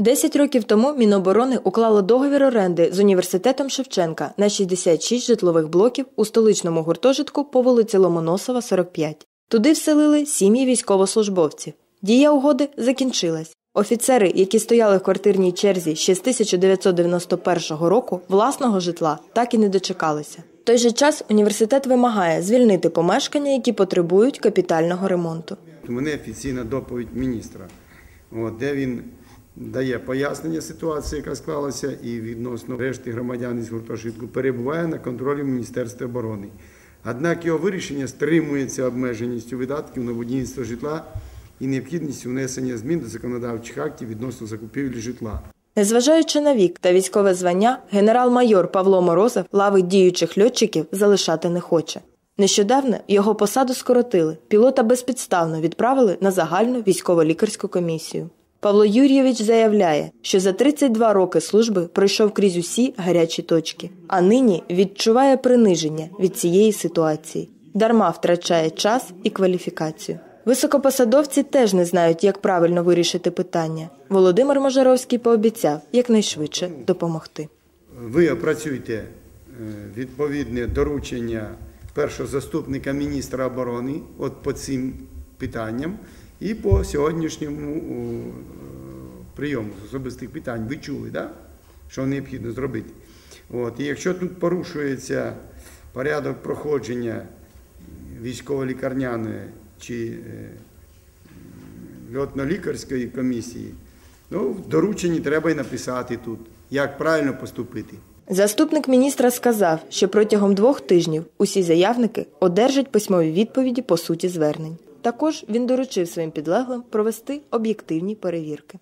Десять років тому Міноборони уклало договір оренди з університетом Шевченка на 66 житлових блоків у столичному гуртожитку по вулиці Ломоносова, 45. Туди вселили сім'ї військовослужбовців. Дія угоди закінчилась. Офіцери, які стояли в квартирній черзі ще з 1991 року, власного житла так і не дочекалися. В той же час університет вимагає звільнити помешкання, які потребують капітального ремонту. У мене офіційна доповідь міністра, де він дає пояснення ситуації, яка склалася, і відносно решти громадян із гуртожитку перебуває на контролі Міністерства оборони. Однак його вирішення стримується обмеженістю видатків на будівництво житла і необхідністю внесення змін до законодавчих актів відносно закупівлі житла. Незважаючи на вік та військове звання, генерал-майор Павло Морозов лави діючих льотчиків залишати не хоче. Нещодавно його посаду скоротили, пілота безпідставно відправили на загальну військово-лікарську комісію. Павло Юрійович заявляє, що за 32 роки служби пройшов крізь усі гарячі точки, а нині відчуває приниження від цієї ситуації, дарма втрачає час і кваліфікацію. Високопосадовці теж не знають, як правильно вирішити питання. Володимир Можаровський пообіцяв якнайшвидше допомогти. Ви опрацюєте е, відповідне доручення першого заступника міністра оборони от по цим питанням і по сьогоднішньому прийому з особистих питань. Ви чули, да? що необхідно зробити. От. І якщо тут порушується порядок проходження військово-лікарняної чи е, льотно-лікарської комісії, ну, в дорученні треба і написати тут, як правильно поступити. Заступник міністра сказав, що протягом двох тижнів усі заявники одержать письмові відповіді по суті звернень. Також він доручив своїм підлеглим провести об'єктивні перевірки.